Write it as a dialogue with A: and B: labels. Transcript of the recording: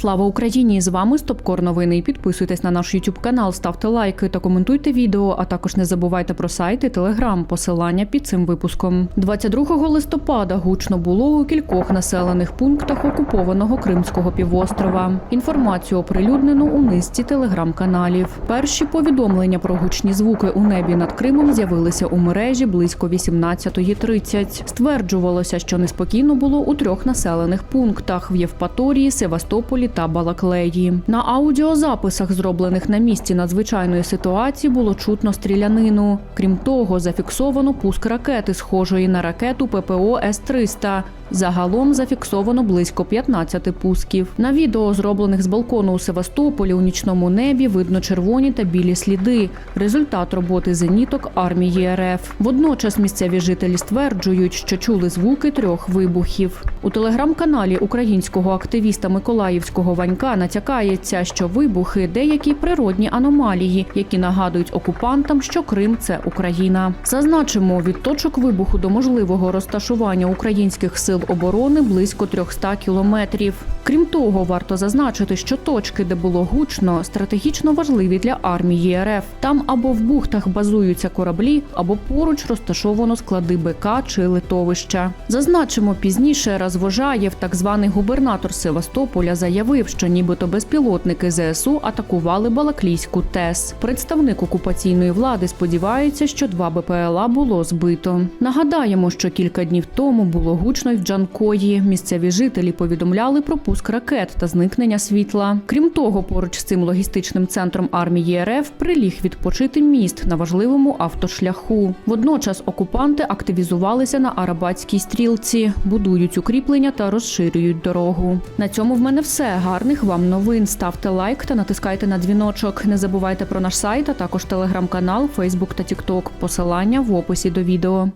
A: Слава Україні! З вами Стопкор Новини. Підписуйтесь на наш YouTube канал, ставте лайки та коментуйте відео. А також не забувайте про сайт і телеграм. Посилання під цим випуском. 22 листопада гучно було у кількох населених пунктах окупованого Кримського півострова. Інформацію оприлюднено у низці телеграм-каналів. Перші повідомлення про гучні звуки у небі над Кримом з'явилися у мережі близько 18.30. Стверджувалося, що неспокійно було у трьох населених пунктах в Євпаторії, Севастополі та Балаклеї. На аудіозаписах, зроблених на місці надзвичайної ситуації, було чутно стрілянину. Крім того, зафіксовано пуск ракети, схожої на ракету ППО С-300. Загалом зафіксовано близько 15 пусків. На відео, зроблених з балкону у Севастополі у нічному небі, видно червоні та білі сліди. Результат роботи зеніток армії РФ. Водночас місцеві жителі стверджують, що чули звуки трьох вибухів. У телеграм-каналі українського активіста Миколаївського Ванька натякається, що вибухи деякі природні аномалії, які нагадують окупантам, що Крим це Україна. Зазначимо, від точок вибуху до можливого розташування українських сил оборони близько 300 кілометрів. Крім того, варто зазначити, що точки, де було гучно, стратегічно важливі для армії РФ. Там або в бухтах базуються кораблі, або поруч розташовано склади БК чи литовища. Зазначимо пізніше, Розвожаєв, так званий губернатор Севастополя, заявив, що нібито безпілотники ЗСУ атакували Балаклійську ТЕС. Представник окупаційної влади сподівається, що два БПЛА було збито. Нагадаємо, що кілька днів тому було гучно й в Джанкої. Місцеві жителі повідомляли про пуск ракет та зникнення світла. Крім того, поруч з цим логістичним центром армії РФ приліг відпочити міст на важливому автошляху. Водночас окупанти активізувалися на Арабатській стрілці, будують укріплення та розширюють дорогу. На цьому в мене все. Гарних вам новин. Ставте лайк та натискайте на дзвіночок. Не забувайте про наш сайт, а також телеграм-канал, Фейсбук та Тікток. Посилання в описі до відео.